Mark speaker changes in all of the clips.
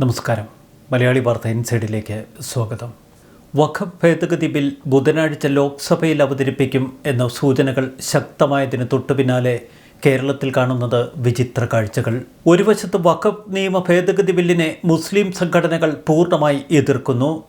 Speaker 1: നമസ്കാരം. മലയാളി വാർത്ത ഇൻസൈഡിലേക്ക് സ്വാഗതം. വഖഫ് ഭേദഗതി ബിൽ ബുധനാഴ്ച ലോക്സഭയിൽ അവതരിപ്പിക്കും എന്ന സൂചനകൾ ശക്തമായതിന് തൊട്ടു പിന്നാലെ കേരളത്തിൽ കാണുന്നത് വിചിത്ര കാഴ്ചകൾ. ഒരു വശത്ത് വഖഫ് നിയമ ഭേദഗതി ബില്ലിനെ മുസ്ലിം സംഘടനകൾ പൂർണമായി എതിർക്കുന്നു.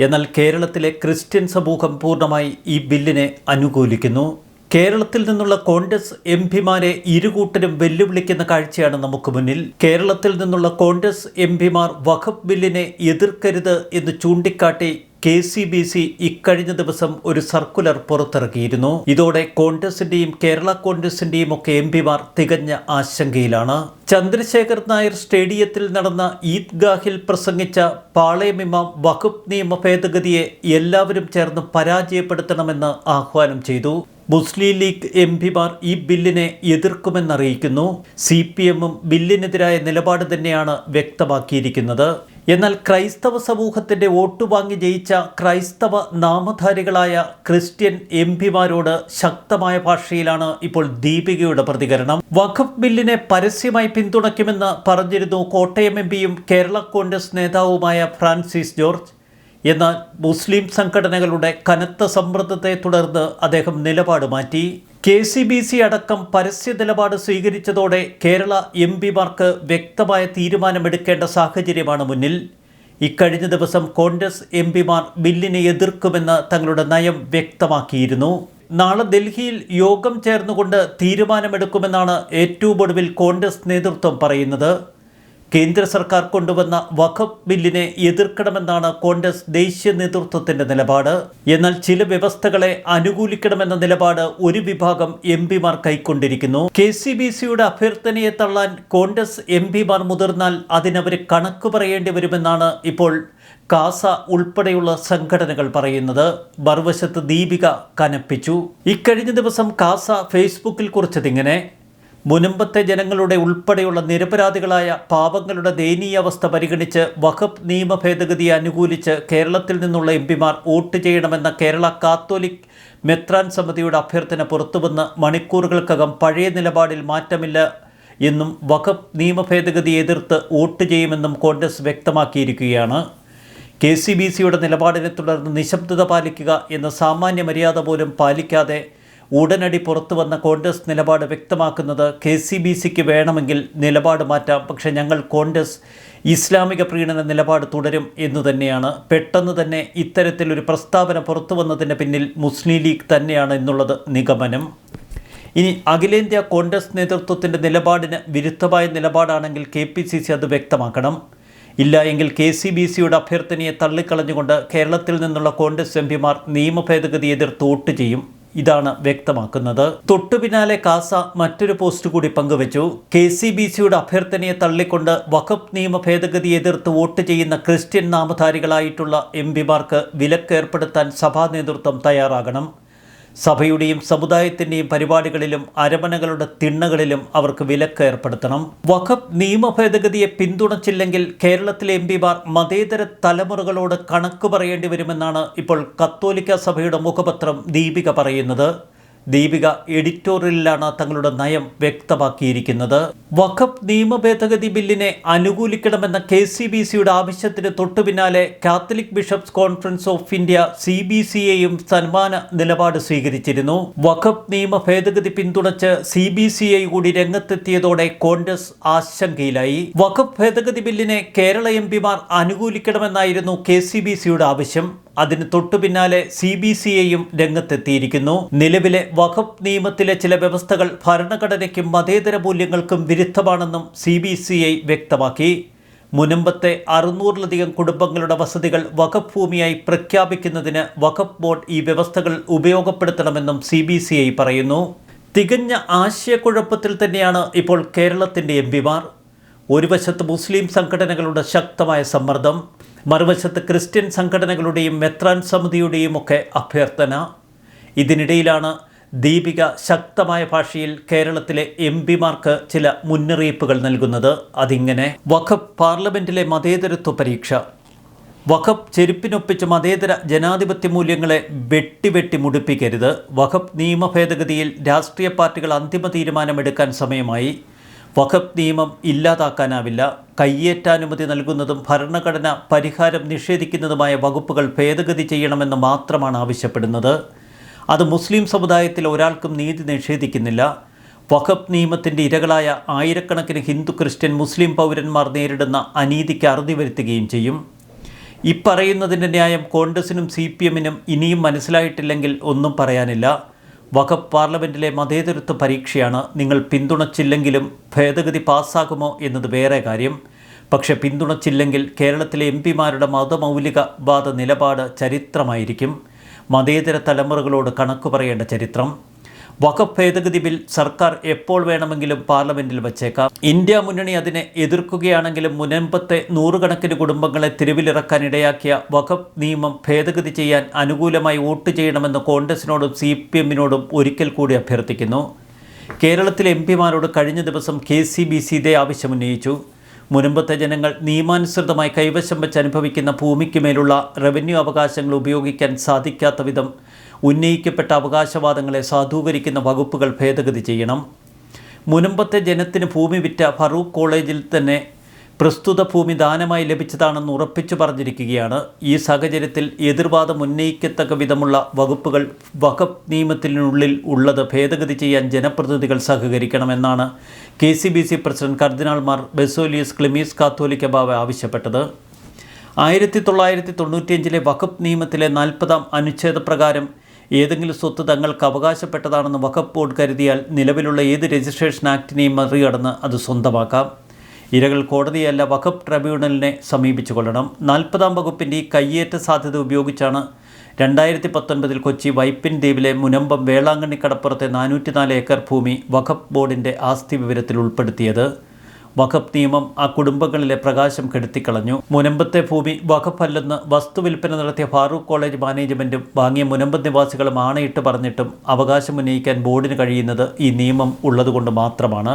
Speaker 1: എന്നാൽ കേരളത്തിലെ ക്രിസ്ത്യൻ സമൂഹം പൂർണമായി ഈ ബില്ലിനെ അനുകൂലിക്കുന്നു. കേരളത്തിൽ നിന്നുള്ള കോൺഗ്രസ് എം പിമാരെ ഇരുകൂട്ടരും വെല്ലുവിളിക്കുന്ന കാഴ്ചയാണ് നമുക്ക് മുന്നിൽ. കേരളത്തിൽ നിന്നുള്ള കോൺഗ്രസ് എം പിമാർ വഖഫ് ബില്ലിനെ എതിർക്കരുത് എന്ന് ചൂണ്ടിക്കാട്ടി കെ സി ബി സി ഇക്കഴിഞ്ഞ ദിവസം ഒരു സർക്കുലർ പുറത്തിറക്കിയിരുന്നു. ഇതോടെ കോൺഗ്രസിന്റെയും കേരള കോൺഗ്രസിന്റെയും ഒക്കെ എം പിമാർ തികഞ്ഞ ആശങ്കയിലാണ്. ചന്ദ്രശേഖർ നായർ സ്റ്റേഡിയത്തിൽ നടന്ന ഈദ്ഗാഹിൽ പ്രസംഗിച്ച പാളയമിമാം വഖഫ് നിയമ ഭേദഗതിയെ എല്ലാവരും ചേർന്ന് പരാജയപ്പെടുത്തണമെന്ന് ആഹ്വാനം ചെയ്തു. മുസ്ലിം ലീഗ് എം പിമാർ ഈ ബില്ലിനെ എതിർക്കുമെന്നറിയിക്കുന്നു. സി പി എമ്മും ബില്ലിനെതിരായ നിലപാട് തന്നെയാണ് വ്യക്തമാക്കിയിരിക്കുന്നത്. എന്നാൽ ക്രൈസ്തവ സമൂഹത്തിന്റെ വോട്ട് വാങ്ങി ജയിച്ച ക്രൈസ്തവ നാമധാരികളായ ക്രിസ്ത്യൻ എം പിമാരോട് ശക്തമായ ഭാഷയിലാണ് ഇപ്പോൾ ദീപികയുടെ പ്രതികരണം. വഖഫ് ബില്ലിനെ പരസ്യമായി പിന്തുണയ്ക്കുമെന്ന് പറഞ്ഞിരുന്നു കോട്ടയം എം പിയും കേരള കോൺഗ്രസ് നേതാവുമായ ഫ്രാൻസിസ് ജോർജ്. എന്നാൽ മുസ്ലിം സംഘടനകളുടെ കനത്ത സമ്മർദ്ദത്തെ തുടർന്ന് അദ്ദേഹം നിലപാട് മാറ്റി. കെ സി ബി സി അടക്കം പരസ്യ നിലപാട് സ്വീകരിച്ചതോടെ കേരള എം പിമാർക്ക് വ്യക്തമായ തീരുമാനമെടുക്കേണ്ട സാഹചര്യമാണ് മുന്നിൽ. ഇക്കഴിഞ്ഞ ദിവസം കോൺഗ്രസ് എം പിമാർ ബില്ലിനെ എതിർക്കുമെന്ന് തങ്ങളുടെ നയം വ്യക്തമാക്കിയിരുന്നു. നാളെ ഡൽഹിയിൽ യോഗം ചേർന്നുകൊണ്ട് തീരുമാനമെടുക്കുമെന്നാണ് ഏറ്റവും ഒടുവിൽ കോൺഗ്രസ് നേതൃത്വം പറയുന്നത്. കേന്ദ്ര സർക്കാർ കൊണ്ടുവന്ന വഖഫ് ബില്ലിനെ എതിർക്കണമെന്നാണ് കോൺഗ്രസ് ദേശീയ നേതൃത്വത്തിന്റെ നിലപാട്. എന്നാൽ ചില വ്യവസ്ഥകളെ അനുകൂലിക്കണമെന്ന നിലപാട് ഒരു വിഭാഗം എം പിമാർ കൈക്കൊണ്ടിരിക്കുന്നു. കെ സി ബി സിയുടെ അഭ്യർത്ഥനയെ തള്ളാൻ കോൺഗ്രസ് എം പിമാർ മുതിർന്നാൽ അതിനവർ കണക്ക് പറയേണ്ടി വരുമെന്നാണ് ഇപ്പോൾ കാസ ഉൾപ്പെടെയുള്ള സംഘടനകൾ പറയുന്നത്. മറുവശത്ത് ദീപിക കനപ്പിച്ചു. ഇക്കഴിഞ്ഞ ദിവസം കാസ ഫേസ്ബുക്കിൽ കുറിച്ചതിങ്ങനെ മുനമ്പത്തെ ജനങ്ങളുടെ ഉൾപ്പെടെയുള്ള നിരപരാധികളായ പാവങ്ങളുടെ ദയനീയാവസ്ഥ പരിഗണിച്ച് വഖഫ് നിയമ ഭേദഗതിയെ അനുകൂലിച്ച് കേരളത്തിൽ നിന്നുള്ള എം പിമാർ വോട്ട് ചെയ്യണമെന്ന കേരള കാത്തോലിക് മെത്രാൻ സമിതിയുടെ അഭ്യർത്ഥന പുറത്തുവന്ന് മണിക്കൂറുകൾക്കകം പഴയ നിലപാടിൽ മാറ്റമില്ല എന്നും വഖഫ് നിയമ ഭേദഗതി എതിർത്ത് വോട്ട് ചെയ്യുമെന്നും കോൺഗ്രസ് വ്യക്തമാക്കിയിരിക്കുകയാണ്. കെ സി ബി സിയുടെ നിലപാടിനെ തുടർന്ന് നിശബ്ദത പാലിക്കുക എന്ന സാമാന്യ മര്യാദ പോലും പാലിക്കാതെ ഉടനടി പുറത്തു വന്ന കോൺഗ്രസ് നിലപാട് വ്യക്തമാക്കുന്നത് കെ സി ബി സിക്ക് വേണമെങ്കിൽ നിലപാട് മാറ്റാം. പക്ഷേ ഞങ്ങൾ കോൺഗ്രസ് ഇസ്ലാമിക പ്രീണന നിലപാട് തുടരും എന്നു തന്നെയാണ്. പെട്ടെന്ന് തന്നെ ഇത്തരത്തിലൊരു പ്രസ്താവന പുറത്തു വന്നതിന് പിന്നിൽ മുസ്ലിം ലീഗ് തന്നെയാണ് എന്നുള്ളത് നിഗമനം. ഇനി അഖിലേന്ത്യാ കോൺഗ്രസ് നേതൃത്വത്തിന്റെ നിലപാടിന് വിരുദ്ധമായ നിലപാടാണെങ്കിൽ കെ പി സി സി അത് വ്യക്തമാക്കണം. ഇല്ല എങ്കിൽ കെ സി ബി സിയുടെ അഭ്യർത്ഥനയെ തള്ളിക്കളഞ്ഞുകൊണ്ട് കേരളത്തിൽ നിന്നുള്ള കോൺഗ്രസ് എം പിമാർ നിയമ ഭേദഗതി എതിർത്ത് വോട്ട് ചെയ്യും. ഇതാണ് വ്യക്തമാക്കുന്നത്. തൊട്ടു പിന്നാലെ കാസ മറ്റൊരു പോസ്റ്റ് കൂടി പങ്കുവച്ചു. കെ സി ബി സിയുടെ അഭ്യർത്ഥനയെ തള്ളിക്കൊണ്ട് വഖഫ് നിയമ ഭേദഗതി എതിർത്ത് വോട്ട് ചെയ്യുന്ന ക്രിസ്ത്യൻ നാമധാരികളായിട്ടുള്ള എം പിമാർക്ക് വിലക്കേർപ്പെടുത്താൻ സഭാ നേതൃത്വം തയ്യാറാകണം. സഭയുടെയും സമുദായത്തിന്റെയും പരിപാടികളിലും അരമനകളുടെ തിണ്ണകളിലും അവർക്ക് വിലക്ക് ഏർപ്പെടുത്തണം. വഖഫ് നിയമ ഭേദഗതിയെ പിന്തുണച്ചില്ലെങ്കിൽ കേരളത്തിലെ എം പിമാർ മതേതര തലമുറകളോട് കണക്ക് പറയേണ്ടി വരുമെന്നാണ് ഇപ്പോൾ കത്തോലിക്ക സഭയുടെ മുഖപത്രം ദീപിക പറയുന്നത്. ദീപിക എഡിറ്റോറിയലിലാണ് തങ്ങളുടെ നയം വ്യക്തമാക്കിയിരിക്കുന്നത്. വഖഫ് നിയമ ഭേദഗതി ബില്ലിനെ അനുകൂലിക്കണമെന്ന കെ സി ബി സിയുടെ ആവശ്യത്തിന് തൊട്ടു പിന്നാലെ Catholic bishops conference of India C B സിയെയും സന്മാന നിലപാട് സ്വീകരിച്ചിരുന്നു. വഖഫ് നിയമ ഭേദഗതി പിന്തുണച്ച് സി ബി സി ഐ കൂടി രംഗത്തെത്തിയതോടെ കോൺഗ്രസ് ആശങ്കയിലായി. വഖഫ് ഭേദഗതി ബില്ലിനെ കേരള എം പിമാർ അനുകൂലിക്കണമെന്നായിരുന്നു കെ സി ബി സിയുടെ ആവശ്യം. അതിന് തൊട്ടു പിന്നാലെ സി ബി സി ഐയും രംഗത്തെത്തിയിരിക്കുന്നു. നിലവിലെ വഖഫ് നിയമത്തിലെ ചില വ്യവസ്ഥകൾ ഭരണഘടനയ്ക്കും മതേതര മൂല്യങ്ങൾക്കും വിരുദ്ധമാണെന്നും സി ബി സി ഐ വ്യക്തമാക്കി. മുനമ്പത്തെ അറുന്നൂറിലധികം കുടുംബങ്ങളുടെ വസതികൾ വഖഫ് ഭൂമിയായി പ്രഖ്യാപിക്കുന്നതിന് വഖഫ് ബോർഡ് ഈ വ്യവസ്ഥകൾ ഉപയോഗപ്പെടുത്തണമെന്നും സി ബി സി ഐ പറയുന്നു. തികഞ്ഞ ആശയക്കുഴപ്പത്തിൽ തന്നെയാണ് ഇപ്പോൾ കേരളത്തിന്റെ എം പിമാർ. ഒരു വശത്ത് മുസ്ലിം സംഘടനകളുടെ ശക്തമായ സമ്മർദ്ദം മറുവശത്ത് ക്രിസ്ത്യൻ സംഘടനകളുടെയും മെത്രാൻ സമിതിയുടെയും ഒക്കെ അഭ്യർത്ഥന. ഇതിനിടയിലാണ് ദീപിക ശക്തമായ ഭാഷയിൽ കേരളത്തിലെ എം പിമാർക്ക് ചില മുന്നറിയിപ്പുകൾ നൽകുന്നത്. അതിങ്ങനെ വഖഫ് പാർലമെന്റിലെ മതേതരത്വ പരീക്ഷ. വഖഫ് ചെരുപ്പിനൊപ്പിച്ച് മതേതര ജനാധിപത്യ മൂല്യങ്ങളെ വെട്ടി വെട്ടി മുടിപ്പിക്കരുത്. വഖഫ് നിയമ ഭേദഗതിയിൽ രാഷ്ട്രീയ പാർട്ടികൾ അന്തിമ തീരുമാനമെടുക്കാൻ സമയമായി. വഖഫ് നിയമം ഇല്ലാതാക്കാനാവില്ല. കയ്യേറ്റാനുമതി നൽകുന്നതും ഭരണഘടന പരിഹാരം നിഷേധിക്കുന്നതുമായ വകുപ്പുകൾ ഭേദഗതി ചെയ്യണമെന്ന് മാത്രമാണ് ആവശ്യപ്പെടുന്നത്. അത് മുസ്ലിം സമുദായത്തിൽ ഒരാൾക്കും നീതി നിഷേധിക്കുന്നില്ല. വഖബ് നിയമത്തിന്റെ ഇരകളായ ആയിരക്കണക്കിന് ഹിന്ദു ക്രിസ്ത്യൻ മുസ്ലിം പൗരന്മാർ നേരിടുന്ന അനീതിക്ക് അറുതി വരുത്തുകയും ചെയ്യും. ഇപ്പറയുന്നതിന്റെ ന്യായം കോൺഗ്രസിനും സി പി എമ്മിനും ഇനിയും മനസ്സിലായിട്ടില്ലെങ്കിൽ ഒന്നും പറയാനില്ല. വഖഫ് പാർലമെന്റിലെ മതേതരത്വ പരീക്ഷയാണ് നിങ്ങൾ പിന്തുണച്ചില്ലെങ്കിലും ഭേദഗതി പാസ്സാകുമോ എന്നത് വേറെ കാര്യം. പക്ഷെ പിന്തുണച്ചില്ലെങ്കിൽ കേരളത്തിലെ എം പിമാരുടെ മതമൗലികവാദ നിലപാട് ചരിത്രമായിരിക്കും. മതേതര തലമുറകളോട് കണക്ക് പറയേണ്ട ചരിത്രം. വഖഫ് ഭേദഗതി ബിൽ സർക്കാർ എപ്പോൾ വേണമെങ്കിലും പാർലമെന്റിൽ വച്ചേക്കാം. ഇന്ത്യ മുന്നണി അതിനെ എതിർക്കുകയാണെങ്കിലും മുനമ്പത്തെ നൂറുകണക്കിന് കുടുംബങ്ങളെ തെരുവിലിറക്കാൻ ഇടയാക്കിയ വഖഫ് നിയമം ഭേദഗതി ചെയ്യാൻ അനുകൂലമായി വോട്ട് ചെയ്യണമെന്ന് കോൺഗ്രസിനോടും സി പി എമ്മിനോടും ഒരിക്കൽ കൂടി അഭ്യർത്ഥിക്കുന്നു. കേരളത്തിലെ എം പിമാരോട് കഴിഞ്ഞ ദിവസം കെ സി ബി സി ഇതേ ആവശ്യമുന്നയിച്ചു മുനമ്പത്തെ ജനങ്ങൾ നിയമാനുസൃതമായി കൈവശം വെച്ച് അനുഭവിക്കുന്ന ഭൂമിക്ക് മേലുള്ള റവന്യൂ അവകാശങ്ങൾ ഉപയോഗിക്കാൻ സാധിക്കാത്ത വിധം ഉന്നയിക്കപ്പെട്ട അവകാശവാദങ്ങളെ സാധൂകരിക്കുന്ന വകുപ്പുകൾ ഭേദഗതി ചെയ്യണം. മുനമ്പത്തെ ജനത്തിന് ഭൂമി വിറ്റ ഫറൂഖ് കോളേജിൽ തന്നെ പ്രസ്തുത ഭൂമി ദാനമായി ലഭിച്ചതാണെന്ന് ഉറപ്പിച്ചു പറഞ്ഞിരിക്കുകയാണ്. ഈ സാഹചര്യത്തിൽ എതിർവാദം ഉന്നയിക്കത്തക്ക വിധമുള്ള വകുപ്പുകൾ വഖഫ് നിയമത്തിനുള്ളിൽ ഉള്ളത് ഭേദഗതി ചെയ്യാൻ ജനപ്രതിനിധികൾ സഹകരിക്കണമെന്നാണ് K C B C president കർദിനാൾമാർ Baselios Cleemis കാത്തോലിക്ക Bava ആവശ്യപ്പെട്ടത്. ആയിരത്തി തൊള്ളായിരത്തി തൊണ്ണൂറ്റിയഞ്ചിലെ വഖഫ് നിയമത്തിലെ നാൽപ്പതാം അനുച്ഛേദപ്രകാരം ഏതെങ്കിലും സ്വത്ത് തങ്ങൾക്ക് അവകാശപ്പെട്ടതാണെന്ന് വഖഫ് ബോർഡ് കരുതിയാൽ നിലവിലുള്ള ഏത് രജിസ്ട്രേഷൻ ആക്ടിനെയും മറികടന്ന് അത് സ്വന്തമാക്കാം. ഇരകൾ കോടതിയല്ല വഖഫ് ട്രിബ്യൂണലിനെ സമീപിച്ചു കൊള്ളണം നാൽപ്പതാം വകുപ്പിന്റെ ഈ കയ്യേറ്റ സാധ്യത ഉപയോഗിച്ചാണ് രണ്ടായിരത്തി പത്തൊൻപതിൽ കൊച്ചി വൈപ്പിൻ ദ്വീപിലെ മുനമ്പം വേളാങ്കണ്ണി കടപ്പുറത്തെ നാനൂറ്റിനാല് ഏക്കർ ഭൂമി വഖഫ് ബോർഡിന്റെ ആസ്തി വിവരത്തിൽ ഉൾപ്പെടുത്തിയത്. വഖഫ് നിയമം ആ കുടുംബങ്ങളിലെ പ്രകാശം കെടുത്തിക്കളഞ്ഞു. മുനമ്പത്തെ ഭൂമി വഖഫ് അല്ലെന്ന് വസ്തുവിൽപ്പന നടത്തിയ ഫാറൂഖ് കോളേജ് മാനേജ്മെന്റും വാങ്ങിയ മുനമ്പ് നിവാസികളും ആണയിട്ട് പറഞ്ഞിട്ടും അവകാശം ഉന്നയിക്കാൻ ബോർഡിന് കഴിയുന്നത് ഈ നിയമം ഉള്ളതുകൊണ്ട് മാത്രമാണ്.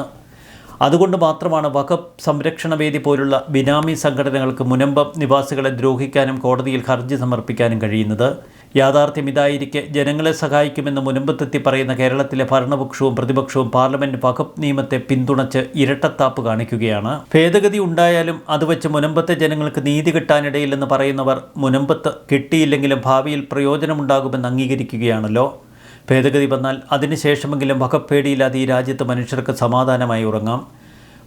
Speaker 1: അതുകൊണ്ട് മാത്രമാണ് വഖഫ് സംരക്ഷണ വേദി പോലുള്ള ബിനാമി സംഘടനകൾക്ക് മുനമ്പം നിവാസികളെ ദ്രോഹിക്കാനും കോടതിയിൽ ഹർജി സമർപ്പിക്കാനും കഴിയുന്നത്. യാഥാർത്ഥ്യം ഇതായിരിക്കെ ജനങ്ങളെ സഹായിക്കുമെന്ന് മുനമ്പത്തെത്തി പറയുന്ന കേരളത്തിലെ ഭരണപക്ഷവും പ്രതിപക്ഷവും പാർലമെന്റ് വകുപ്പ് നിയമത്തെ പിന്തുണച്ച് ഇരട്ടത്താപ്പ് കാണിക്കുകയാണ്. ഭേദഗതി ഉണ്ടായാലും അത് വെച്ച് മുനമ്പത്തെ ജനങ്ങൾക്ക് നീതി കിട്ടാനിടയില്ലെന്ന് പറയുന്നവർ മുനമ്പത്ത് കിട്ടിയില്ലെങ്കിലും ഭാവിയിൽ പ്രയോജനമുണ്ടാകുമെന്ന് അംഗീകരിക്കുകയാണല്ലോ. ഭേദഗതി വന്നാൽ അതിനുശേഷമെങ്കിലും വകുപ്പ് പേടിയില്ലാതെ ഈ രാജ്യത്ത് മനുഷ്യർക്ക് സമാധാനമായി ഉറങ്ങാം.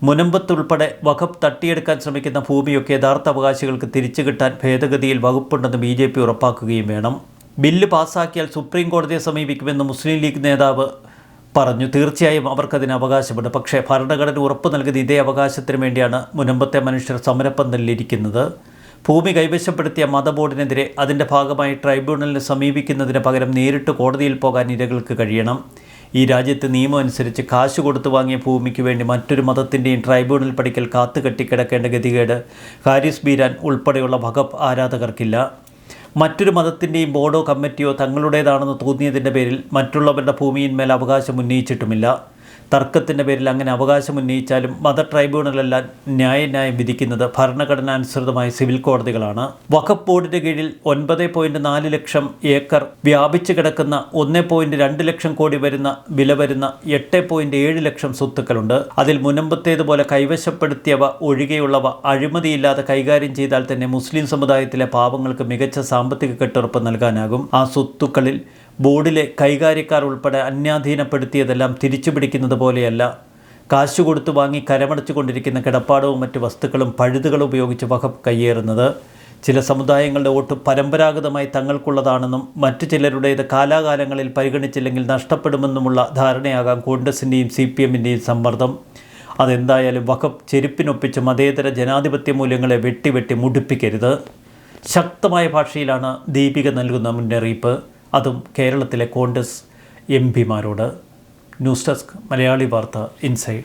Speaker 1: മുനമ്പത്തുൾപ്പെടെ വഖഫ് തട്ടിയെടുക്കാൻ ശ്രമിക്കുന്ന ഭൂമിയൊക്കെ യഥാർത്ഥ അവകാശികൾക്ക് തിരിച്ചു കിട്ടാൻ ഭേദഗതിയിൽ വകുപ്പുണ്ടെന്ന് ബി ഉറപ്പാക്കുകയും വേണം. ബില്ല് പാസ്സാക്കിയാൽ സുപ്രീം കോടതിയെ സമീപിക്കുമെന്ന് മുസ്ലിം ലീഗ് നേതാവ് പറഞ്ഞു. തീർച്ചയായും അവർക്കതിന് അവകാശമുണ്ട്. പക്ഷേ ഭരണഘടന ഉറപ്പ് നൽകുന്ന ഇതേ അവകാശത്തിന് വേണ്ടിയാണ് മുനമ്പത്തെ മനുഷ്യർ സമരപ്പന്തലിലിരിക്കുന്നത് ഭൂമി കൈവശപ്പെടുത്തിയ മതബോർഡിനെതിരെ അതിന്റെ ഭാഗമായി ട്രൈബ്യൂണലിനെ സമീപിക്കുന്നതിന് പകരം നേരിട്ട് കോടതിയിൽ പോകാൻ ഇരകൾക്ക് കഴിയണം. ഈ രാജ്യത്ത് നിയമം അനുസരിച്ച് കാശ് കൊടുത്തു വാങ്ങിയ ഭൂമിക്ക് വേണ്ടി മറ്റൊരു മതത്തിന്റെയും ട്രൈബ്യൂണൽ പഠിക്കൽ കാത്തു കെട്ടിക്കിടക്കേണ്ട ഗതികേട് ഹാരിസ് ബീരാൻ ഉൾപ്പെടെയുള്ള വകപ്പ് ആരാധകർക്കില്ല. മറ്റൊരു മതത്തിന്റെയും ബോർഡോ കമ്മിറ്റിയോ തങ്ങളുടേതാണെന്ന് തോന്നിയതിന്റെ പേരിൽ മറ്റുള്ളവരുടെ ഭൂമിയിന്മേൽ അവകാശം ഉന്നയിച്ചിട്ടുമില്ല. തർക്കത്തിന്റെ പേരിൽ അങ്ങനെ അവകാശം ഉന്നയിച്ചാലും മത ട്രൈബ്യൂണലെല്ലാം ന്യായന്യായം വിധിക്കുന്നത് ഭരണഘടനാനുസൃതമായ സിവിൽ കോടതികളാണ്. വഖഫ് ബോർഡിന്റെ കീഴിൽ ഒൻപത് പോയിന്റ് നാല് ലക്ഷം ഏക്കർ വ്യാപിച്ചു കിടക്കുന്ന ഒന്ന് പോയിന്റ് രണ്ട് ലക്ഷം കോടി വരുന്ന വില വരുന്ന എട്ട് പോയിന്റ് ഏഴ് ലക്ഷം സ്വത്തുക്കളുണ്ട്. അതിൽ മുനമ്പത്തേതുപോലെ കൈവശപ്പെടുത്തിയവ ഒഴികെയുള്ളവ അഴിമതിയില്ലാതെ കൈകാര്യം ചെയ്താൽ തന്നെ മുസ്ലിം സമുദായത്തിലെ പാവങ്ങൾക്ക് മികച്ച സാമ്പത്തിക കെട്ടുറപ്പ് നൽകാനാകും. ആ സ്വത്തുക്കളിൽ ബോർഡിലെ കൈകാര്യക്കാർ ഉൾപ്പെടെ അന്യാധീനപ്പെടുത്തിയതെല്ലാം തിരിച്ചു പിടിക്കുന്നത് പോലെയല്ല. കാശു കൊടുത്തു വാങ്ങി കരമടച്ചു കൊണ്ടിരിക്കുന്ന കിടപ്പാടവും മറ്റ് വസ്തുക്കളും പഴുതുകളും ഉപയോഗിച്ച് വഖഫ് കയ്യേറുന്നത്. ചില സമുദായങ്ങളുടെ വോട്ട് പരമ്പരാഗതമായി തങ്ങൾക്കുള്ളതാണെന്നും മറ്റു ചിലരുടേത് കാലാകാലങ്ങളിൽ പരിഗണിച്ചില്ലെങ്കിൽ നഷ്ടപ്പെടുമെന്നുമുള്ള ധാരണയാകാം കോൺഗ്രസിന്റെയും സി പി എമ്മിന്റെയും സമ്മർദ്ദം. അതെന്തായാലും വഖഫ് ചെരുപ്പിനൊപ്പിച്ച് മതേതര ജനാധിപത്യ മൂല്യങ്ങളെ വെട്ടി വെട്ടി മുടിപ്പിക്കരുത്. ശക്തമായ ഭാഷയിലാണ് ദീപിക നൽകുന്ന മുന്നറിയിപ്പ്. അതും കേരളത്തിലെ കോൺഗ്രസ് എം പിമാരോട് ന്യൂസ് ഡെസ്ക് മലയാളി വാർത്ത ഇൻസൈഡ്.